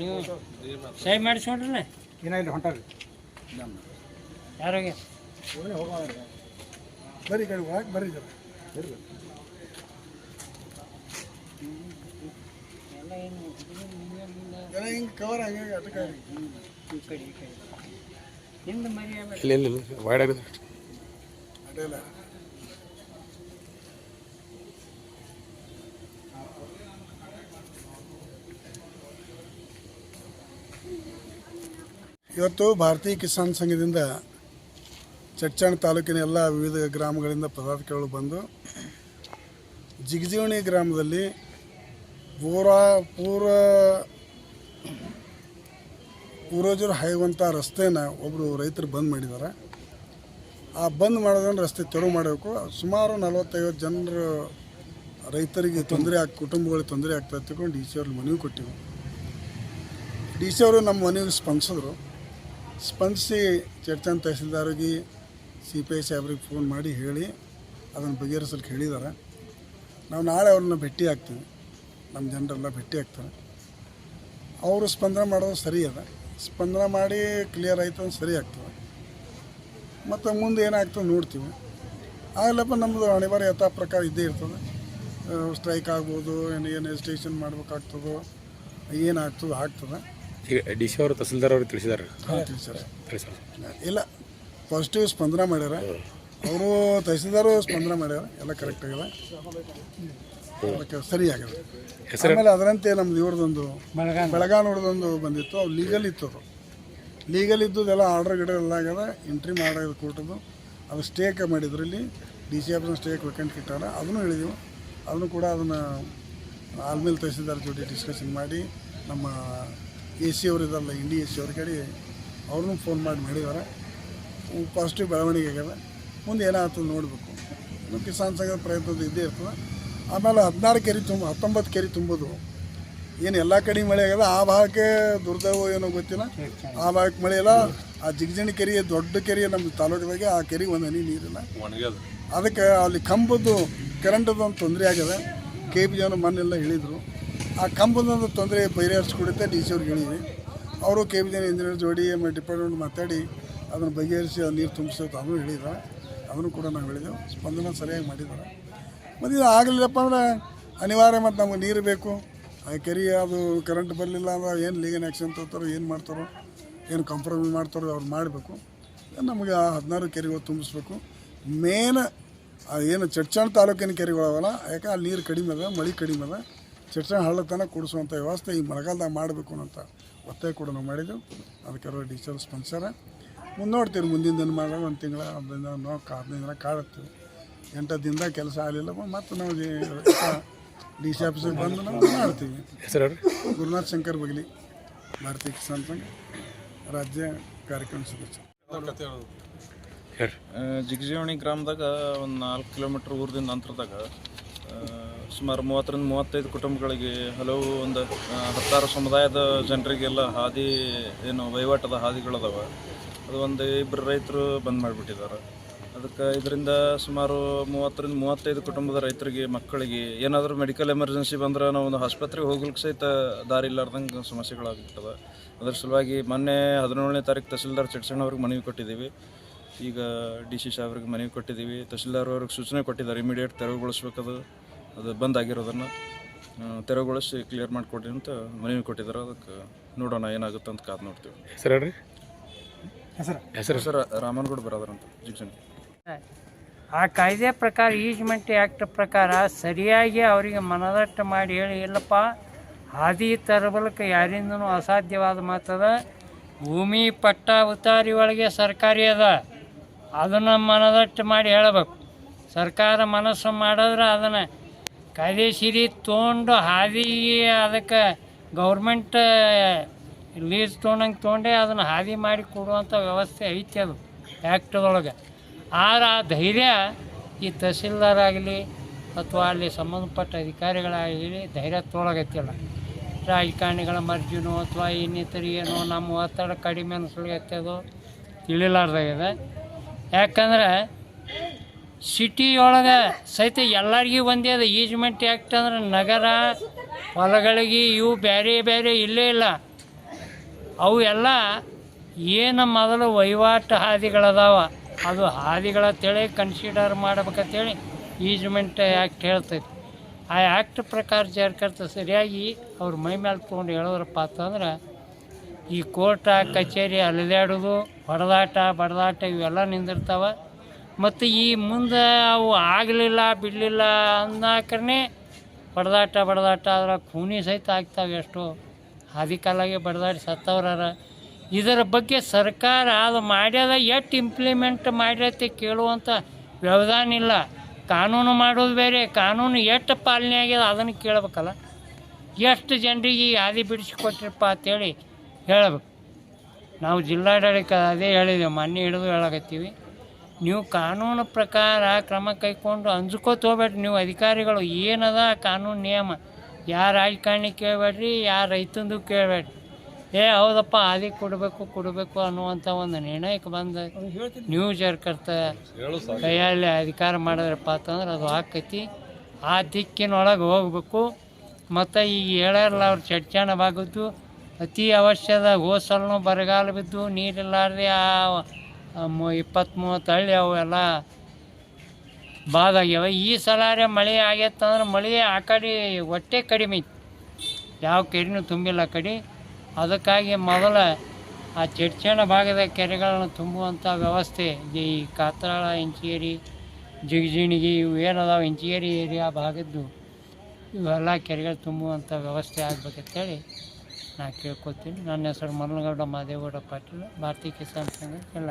ನೀವು ಸಹಿ ಮಾಡಿಸ್ಕೊಂಡ್ರಲ್ಲ? ಏನಾಗಿಲ್ಲ ಹೊಂಟಾರಿ ಯಾರಿಗೆ? ಬರ್ರಿ ಕಡೆ ಹೋಗಿ ಬರ್ರಿ ಜರ. ಬರ್ರಿ ಎಲ್ಲ ಹಿಂಗೆ ಕವರ್ ಆಗಿ ಹಿಂದೆ ಇಲ್ಲ ಇಲ್ಲ ಇಲ್ಲ ವೈಡ್ ಆಗಿದೆ. ಅಡ್ಡಿಲ್ಲ ಇವತ್ತು ಭಾರತೀಯ ಕಿಸಾನ್ ಸಂಘದಿಂದ ಚಚ್ಚಾಣ ತಾಲೂಕಿನ ಎಲ್ಲ ವಿವಿಧ ಗ್ರಾಮಗಳಿಂದ ಪದಾಧಿಕಾರಿಗಳು ಬಂದು ಜಿಗಜೀವಣಿ ಗ್ರಾಮದಲ್ಲಿ ಪೂರ ಪೂರ ಪೂರ್ವಜರು ಹಾಯುವಂಥ ರಸ್ತೆನ ಒಬ್ಬರು ರೈತರು ಬಂದ್ ಮಾಡಿದ್ದಾರೆ. ಆ ಬಂದ್ ಮಾಡೋದನ್ನು ರಸ್ತೆ ತೆರವು ಮಾಡಬೇಕು. ಸುಮಾರು ನಲವತ್ತೈವತ್ತು ಜನರು ರೈತರಿಗೆ ತೊಂದರೆ ಆಗಿ, ಕುಟುಂಬಗಳಿಗೆ ತೊಂದರೆ ಆಗ್ತಾ ತಿಳ್ಕೊಂಡು ಡಿ ಸಿ ಅವ್ರಿಗೆ ಮನವಿ ಕೊಟ್ಟಿವಿ. ಡಿ ಸಿ ಅವರು ನಮ್ಮ ಮನವಿಗೆ ಸ್ಪಂದಿಸಿದ್ರು. ಸ್ಪಂದಿಸಿ ಚರ್ಚನ್ ತಹಸೀಲ್ದಾರಿಗೆ ಸಿ ಪಿ ಐ ಸಾಹೇಬ್ರಿಗೆ ಫೋನ್ ಮಾಡಿ ಹೇಳಿ, ಅದನ್ನು ಬಗೆಹರಿಸಲಿಕ್ಕೆ ಹೇಳಿದ್ದಾರೆ ನಾವು ನಾಳೆ ಅವ್ರನ್ನ ಭೇಟಿ ಆಗ್ತೀವಿ. ನಮ್ಮ ಜನರೆಲ್ಲ ಭೇಟಿ ಆಗ್ತಾರೆ. ಅವರು ಸ್ಪಂದನೆ ಮಾಡೋದು ಸರಿ ಅದ. ಸ್ಪಂದನೆ ಮಾಡಿ ಕ್ಲಿಯರ್ ಆಯ್ತು ಅಂದ್ರೆ ಸರಿ ಆಗ್ತದೆ. ಮತ್ತು ಮುಂದೆ ಏನಾಗ್ತದೆ ನೋಡ್ತೀವಿ. ಆಗಲಪ್ಪ ನಮ್ಮದು ಅನಿವಾರ್ಯ ಯಥಾ ಪ್ರಕಾರ ಇದ್ದೇ ಇರ್ತದೆ. ಸ್ಟ್ರೈಕ್ ಆಗ್ಬೋದು, ಏನು ಏನು ಎಜಿಟೇಷನ್ ಮಾಡ್ಬೇಕಾಗ್ತದೋ, ಏನಾಗ್ತದೋ ಆಗ್ತದೆ. ಡಿ ಸಿ ಅವರು ತಹಸೀಲ್ದಾರ್ ಅವರು ತಿಳಿಸಿದಾರೆ. ಇಲ್ಲ ಪಾಸಿಟಿವ್ ಸ್ಪಂದನ ಮಾಡ್ಯಾರ. ಅವರು ತಹಸೀಲ್ದಾರು ಸ್ಪಂದನ ಮಾಡ್ಯಾರ. ಎಲ್ಲ ಕರೆಕ್ಟ್ ಆಗ್ಯದ ಅದಕ್ಕೆ ಸರಿ ಆಗ್ಯದ ಹೆಸರು? ಆಮೇಲೆ ಅದರಂತೆ ನಮ್ದು ಇವ್ರದೊಂದು ಬೆಳಗಾನ್ ಬೆಳಗಾನೋಡ್ದೊಂದು ಬಂದಿತ್ತು. ಅವು ಲೀಗಲ್ ಇತ್ತು ಅದು. ಲೀಗಲ್ ಇದ್ದುದೆಲ್ಲ ಆರ್ಡರ್ ಗಿಡ ಎಲ್ಲ ಆಗ್ಯದ ಎಂಟ್ರಿ ಮಾಡೋದು ಕೊಟ್ಟದ್ದು ಅದು ಸ್ಟೇಕ್ ಮಾಡಿದ್ರು ಇಲ್ಲಿ. ಡಿ ಸಿ ಆಫ್ನ ಸ್ಟೇಕ್ ವೆಕೆಂಟ್ ಇಟ್ಟಾರ. ಅದನ್ನು ಹೇಳಿದೆವು. ಅದನ್ನು ಕೂಡ ಅದನ್ನು ಆಲ್ಮೇಲೆ ತಹಸೀಲ್ದಾರ್ ಜೊತೆ ಡಿಸ್ಕಷನ್ ಮಾಡಿ ನಮ್ಮ ಎ ಸಿ ಅವರು ಇದಾರಲ್ಲ ಇಂಡಿ ಎ ಸಿ ಅವ್ರ ಕಡೆ ಅವ್ರನ್ನೂ ಫೋನ್ ಮಾಡಿ ಮಾಡಿದ್ದಾರೆ. ಪಾಸಿಟಿವ್ ಬೆಳವಣಿಗೆ ಆಗ್ಯದ ಮುಂದೆ ಏನಾಗ್ತದೆ ನೋಡಬೇಕು. ಕಿಸಾನ್ ಸಂಘದ ಪ್ರಯತ್ನದ ಇದ್ದೇ ಇರ್ತದೆ. ಆಮೇಲೆ ಹದಿನಾರು ಕೆರೆ ತುಂಬ ಹತ್ತೊಂಬತ್ತು ಕೆರೆ ತುಂಬೋದು. ಏನು ಎಲ್ಲ ಕಡೆ ಮಳೆ ಆಗ್ಯದ ಆ ಭಾಗಕ್ಕೆ ದುರ್ದೈವ ಏನೋ ಗೊತ್ತಿಲ್ಲ. ಆ ಭಾಗಕ್ಕೆ ಮಳೆ ಇಲ್ಲ. ಆ ಜಿಗಜಣಿ ಕೆರೆ ದೊಡ್ಡ ಕೆರೆ ನಮ್ಮ ತಾಲೂಕದಾಗೆ ಆ ಕೆರೆ ಒಂದು ಹನಿ ನೀರಿಲ್ಲ. ಅದಕ್ಕೆ ಅಲ್ಲಿ ಕಂಬದ್ದು ಕರೆಂಟದ್ದು ಒಂದು ತೊಂದರೆ ಆಗ್ಯದ ಕೆ ಪಿ ಜನ ಮನೆಲ್ಲ ಹೇಳಿದರು ಆ ಕಂಬದೊಂದು ತೊಂದರೆ ಬಗೆಹರಿಸ್ಕೊಡುತ್ತೆ ಡಿ ಸಿ ಅವ್ರಿಗೆ ಹೇಳಿದ್ವಿ. ಅವರು ಕೆ ಬಿ ಜನ ಇಂಜಿನಿಯರ್ ಜೋಡಿ ಆಮೇಲೆ ಡಿಪಾರ್ಟ್ಮೆಂಟ್ ಮಾತಾಡಿ ಅದನ್ನು ಬಗೆಹರಿಸಿ ಅದು ನೀರು ತುಂಬಿಸೋದು ಅವನು ಹೇಳಿದ. ಅವನು ಕೂಡ ನಾವು ಹೇಳಿದೆವು. ಸ್ಪಂದನ ಸರಿಯಾಗಿ ಮಾಡಿದ್ದಾರೆ. ಮತ್ತು ಇದು ಆಗಲಿಲ್ಲಪ್ಪ ಅಂದ್ರೆ ಅನಿವಾರ್ಯ ಮತ್ತು ನಮಗೆ ನೀರು ಬೇಕು. ಆ ಕೆರೆ ಅದು ಕರೆಂಟ್ ಬರಲಿಲ್ಲ ಅಂದ್ರೆ ಏನು ಲೀಗನ್ ಆ್ಯಕ್ಷನ್ ತೊಗೋತಾರೋ, ಏನು ಮಾಡ್ತಾರೋ, ಏನು ಕಾಂಪ್ರಮೈಸ್ ಮಾಡ್ತಾರೋ ಅವ್ರು ಮಾಡಬೇಕು. ನಮಗೆ ಆ ಹದಿನಾರು ಕೆರೆಗಳು ತುಂಬಿಸ್ಬೇಕು. ಮೇನ್ ಏನು ಚಡ್ಚಣ ತಾಲೂಕಿನ ಕೆರೆಗಳವಲ್ಲ, ಯಾಕೆ ಅಲ್ಲಿ ನೀರು ಕಡಿಮೆ ಅದ, ಮಳೆ ಕಡಿಮೆ ಅದ. ಚಡ್ಚಣ ಹಳ್ಳತನ ಕೊಡಿಸುವಂಥ ವ್ಯವಸ್ಥೆ ಈ ಮಳೆಗಾಲದಾಗ ಮಾಡಬೇಕು ಅಂತ ಒತ್ತಾಯ ಕೂಡ ನಾವು ಮಾಡಿದ್ದೆವು ಅದಕ್ಕೆ ಅವರು ಡೀಸೆಲ್ ಸ್ಪಾನ್ಸರ ಮುಂದೆ ನೋಡ್ತೀವಿ ಮುಂದಿನ ದಿನ ಮಾಡೋ ಒಂದು ತಿಂಗಳ ಹದಿನೈದು ದಿನ ನಾವು ಹದಿನೈದು ದಿನ ಕಾಡುತ್ತೀವಿ ಎಂಟು ದಿನದಾಗ ಕೆಲಸ ಆಗಲಿಲ್ಲ ಮತ್ತು ನಾವು ಡಿ ಸಿ ಆಫೀಸಿಗೆ ಬಂದು ನಾವು ಮಾಡ್ತೀವಿ. ಗುರುನಾಥ್ ಶಂಕರ್ ಬಗ್ಲಿ ಭಾರತೀಯ ಕಿಸಾನ್ ಸಂಘ ರಾಜ್ಯ ಕಾರ್ಯಕ್ರಮ ಸದಸ್ಯ. ಜಿಗಜಿವಣಿ ಗ್ರಾಮದಾಗ ಒಂದು ನಾಲ್ಕು ಕಿಲೋಮೀಟ್ರ್ ಊರದಿಂದ ಅಂತರದಾಗ ಆ, ಸುಮಾರು ಮೂವತ್ತರಿಂದ ಮೂವತ್ತೈದು ಕುಟುಂಬಗಳಿಗೆ ಹಲವು ಒಂದು ಹತ್ತಾರು ಸಮುದಾಯದ ಜನರಿಗೆಲ್ಲ ಹಾದಿ, ಏನು ವಹಿವಾಟದ ಹಾದಿಗಳದಾವೆ ಅದು ಒಂದು ಇಬ್ಬರು ರೈತರು ಬಂದ್ ಮಾಡಿಬಿಟ್ಟಿದ್ದಾರೆ. ಅದಕ್ಕೆ ಇದರಿಂದ ಸುಮಾರು ಮೂವತ್ತರಿಂದ ಮೂವತ್ತೈದು ಕುಟುಂಬದ ರೈತರಿಗೆ, ಮಕ್ಕಳಿಗೆ ಏನಾದರೂ ಮೆಡಿಕಲ್ ಎಮರ್ಜೆನ್ಸಿ ಬಂದ್ರೆ ನಾವು ಒಂದು ಆಸ್ಪತ್ರೆಗೆ ಹೋಗ್ಲಿಕ್ಕೆ ಸಹಿತ ದಾರಿ ಇಲ್ಲಾರ್ದಂಗೆ ಸಮಸ್ಯೆಗಳಾಗ್ಬಿಟ್ಟವೆ. ಅದ್ರ ಸಲುವಾಗಿ ಮೊನ್ನೆ ಹದಿನೇಳನೇ ತಾರೀಕು ತಹಸೀಲ್ದಾರ್ ಅವ್ರಿಗೆ ಮನವಿ ಕೊಟ್ಟಿದ್ದೀವಿ. ಈಗ ಡಿ ಸಿ ಸಾಹೇಬ್ರಿಗೆ ಮನವಿ ಕೊಟ್ಟಿದ್ದೀವಿ. ತಹಸೀಲ್ದಾರ್ ಅವ್ರಿಗೆ ಸೂಚನೆ ಕೊಟ್ಟಿದ್ದಾರೆ. ಇಮಿಡಿಯೇಟ್ ತೆರವುಗೊಳಿಸ್ಬೇಕದು. ಅದು ಬಂದ್ ಆಗಿರೋದನ್ನು ತೆರವುಗೊಳಿಸಿ ಕ್ಲಿಯರ್ ಮಾಡಿಕೊಡಿ ಅಂತ ಮನವಿ ಕೊಟ್ಟಿದ್ದಾರೆ. ಅದಕ್ಕೆ ನೋಡೋಣ ಏನಾಗುತ್ತೆ ಅಂತ ಕಾದು ನೋಡ್ತೀವಿ. ಸರ್ ಹೇಳ್ರಿ. ಹೆಸರು? ಹೆಸರು? ಸರ್ ರಾಮನಗೌಡ ಬರೋದ್ರಂತ ಜಿಕ್ಷನ್ ಆ ಕಾಯ್ದೆ ಪ್ರಕಾರ ಈಜ್ಮೆಂಟ್ ಆ್ಯಕ್ಟ್ ಪ್ರಕಾರ ಸರಿಯಾಗಿ ಅವರಿಗೆ ಮನದಟ್ಟು ಮಾಡಿ ಹೇಳಿ ಇಲ್ಲಪ್ಪ ಹಾದಿ ತರಬಲಕ್ಕೆ ಯಾರಿಂದನೂ ಅಸಾಧ್ಯವಾದ ಮಾತದ ಭೂಮಿ ಪಟ್ಟ ಉತ್ತಾರಿ ಒಳಗೆ ಸರ್ಕಾರಿ ಅದ. ಅದನ್ನು ಮನದಟ್ಟು ಮಾಡಿ ಹೇಳಬೇಕು. ಸರ್ಕಾರ ಮನಸ್ಸು ಮಾಡಿದ್ರೆ ಅದನ್ನು ಕಾಯ್ದೆಶೀರಿ ತೊಗೊಂಡು ಹಾದಿ ಅದಕ್ಕೆ ಗೌರ್ಮೆಂಟ್ ಲೀಸ್ ತೊಗೊಂಡಂಗೆ ತೊಗೊಂಡೆ ಅದನ್ನು ಹಾದಿ ಮಾಡಿ ಕೊಡುವಂಥ ವ್ಯವಸ್ಥೆ ಐತಿ ಅದು ಆ್ಯಕ್ಟ್ದೊಳಗೆ. ಆದ್ರೆ ಆ ಧೈರ್ಯ ಈ ತಹಸೀಲ್ದಾರ್ ಆಗಲಿ ಅಥವಾ ಅಲ್ಲಿ ಸಂಬಂಧಪಟ್ಟ ಅಧಿಕಾರಿಗಳಾಗಲಿ ಧೈರ್ಯ ತೊಳಗತ್ತಿಲ್ಲ ರಾಜಕಾರಣಿಗಳ ಮರ್ಜಿನೋ ಅಥವಾ ಇನ್ನಿತರ ಏನೋ ನಮ್ಮ ಒತ್ತಡ ಕಡಿಮೆ ಅನಿಸ್ಲಿಕ್ಕೆ ತಿಳಿಲಾರ್ದಾಗಿದೆ. ಯಾಕಂದ್ರೆ ಸಿಟಿಯೊಳಗೆ ಸಹಿತ ಎಲ್ಲರಿಗೂ ಒಂದೇ ಅದ ಈಜ್ಮೆಂಟ್ ಆ್ಯಕ್ಟ್ ಅಂದ್ರೆ ನಗರ, ಹೊಲಗಳಿಗೆ ಇವು ಬೇರೆ ಬೇರೆ ಇಲ್ಲೇ ಇಲ್ಲ. ಅವು ಎಲ್ಲ ಏನು ಮೊದಲು ವಹಿವಾಟು ಹಾದಿಗಳದಾವ? ಅದು ಹಾದಿಗಳ ತಿಳಿ ಕನ್ಸಿಡರ್ ಮಾಡ್ಬೇಕಂತೇಳಿ ಈಜ್ಮೆಂಟ್ ಆ್ಯಕ್ಟ್ ಹೇಳ್ತೈತಿ. ಆ ಆ್ಯಕ್ಟ್ ಪ್ರಕಾರ ಜಾರಿಕರ್ತ ಸರಿಯಾಗಿ ಅವ್ರ ಮೈ ಮೇಲೆ ತೊಗೊಂಡು ಹೇಳೋದ್ರಪ್ಪ ಅಂತಂದ್ರೆ, ಈ ಕೋರ್ಟ, ಕಚೇರಿ, ಅಲೆದಾಡೋದು ಹೊಡೆದಾಟ ಬಡದಾಟ ಇವೆಲ್ಲ ನಿಂದಿರ್ತಾವ. ಮತ್ತು ಈ ಮುಂದೆ ಅವು ಆಗಲಿಲ್ಲ, ಬಿಡಲಿಲ್ಲ ಅಂದಾಕನೇ ಬಡದಾಟ ಬಡದಾಟ ಆದ್ರೆ ಖೂನಿ ಸಹಿತ ಆಗ್ತಾವೆ ಎಷ್ಟು. ಹಾದಿ ಕಾಲಾಗೆ ಬಡದಾಡಿ ಸತ್ತವ್ರಾರ ಇದರ ಬಗ್ಗೆ ಸರ್ಕಾರ ಅದು ಮಾಡ್ಯದ, ಎಷ್ಟು ಇಂಪ್ಲಿಮೆಂಟ್ ಮಾಡ್ಯತೆ ಕೇಳುವಂಥ ವ್ಯವಧಾನ ಇಲ್ಲ. ಕಾನೂನು ಮಾಡೋದು ಬೇರೆ, ಕಾನೂನು ಎಷ್ಟು ಪಾಲನೆ ಆಗ್ಯದ ಅದನ್ನು ಕೇಳಬೇಕಲ್ಲ. ಎಷ್ಟು ಜನರಿಗೆ ಈ ಹಾದಿ ಬಿಡಿಸಿಕೊಟ್ರಪ್ಪ ಅಂತೇಳಿ ಹೇಳಬೇಕು. ನಾವು ಜಿಲ್ಲಾಡಳಿತ ಅದೇ ಹೇಳಿದ್ದೇವೆ ಮೊನ್ನೆ ಹಿಡಿದು ಹೇಳಕತ್ತೀವಿ. ನೀವು ಕಾನೂನು ಪ್ರಕಾರ ಕ್ರಮ ಕೈಕೊಂಡು ಅಂಜ್ಕೋತ ಹೋಗ್ಬೇಡ್ರಿ. ನೀವು ಅಧಿಕಾರಿಗಳು ಏನದ ಕಾನೂನು ನಿಯಮ? ಯಾರು ರಾಜಕಾರಣಿ ಕೇಳಬೇಡ್ರಿ, ಯಾರು ರೈತಂದು ಕೇಳಬೇಡ್ರಿ. ಏ, ಹೌದಪ್ಪ ಆದಿ ಕೊಡಬೇಕು ಕೊಡಬೇಕು ಅನ್ನುವಂಥ ಒಂದು ನಿರ್ಣಯಕ್ಕೆ ಬಂದ ನೀವು ಜರ್ಕರ್ತ ಕೈಯಲ್ಲಿ ಅಧಿಕಾರ ಮಾಡಿದ್ರಪ್ಪ ಅಂತಂದ್ರೆ ಅದು ಆಕೈತಿ. ಆ ದಿಕ್ಕಿನೊಳಗೆ ಹೋಗ್ಬೇಕು. ಮತ್ತು ಈಗ ಹೇಳಲ್ಲ ಅವ್ರು ಚಡ್ಚಾಣವಾಗದ್ದು ಅತಿ ಅವಶ್ಯದ ಹೋಸಲ್ನೂ ಬರಗಾಲ ಬಿದ್ದು ನೀರಿಲ್ಲಾರ್ದೆ ಆ ಇಪ್ಪತ್ತು ಮೂವತ್ತು ಹಳ್ಳಿ ಅವೆಲ್ಲ ಬಾದಾಗ್ಯಾವ. ಈ ಸಲಾರೆ ಮಳೆ ಆಗೈತಂದ್ರೆ ಮಳೆ ಆ ಕಡೆ ಒಟ್ಟೆ ಕಡಿಮೆ ಐತಿ. ಯಾವ ಕೆರೆನೂ ತುಂಬಿಲ್ಲ ಕಡೆ. ಅದಕ್ಕಾಗಿ ಮೊದಲ ಆ ಚಡ್ಚಣ ಭಾಗದ ಕೆರೆಗಳನ್ನು ತುಂಬುವಂಥ ವ್ಯವಸ್ಥೆ ಈ ಕಾತ್ರಾಳ ಇಂಚಿಗೇರಿ ಜಿಗಜಿಣಿಗಿ ಇವು ಏನದಾವ? ಇಂಚಿಗೇರಿ ಏರಿಯಾ ಭಾಗದ್ದು ಇವೆಲ್ಲ ಕೆರೆಗಳು ತುಂಬುವಂಥ ವ್ಯವಸ್ಥೆ ಆಗ್ಬೇಕಂತೇಳಿ ನಾ ಕೇಳ್ಕೊತೀನಿ ನನ್ನ ಹೆಸರು ಮಲ್ಲನಗೌಡ ಮಾದೇಗೌಡ ಪಾಟೀಲ್. ಭಾರತೀಯ ಕಿಸಾನ್ ಸಂಘ ಎಲ್ಲ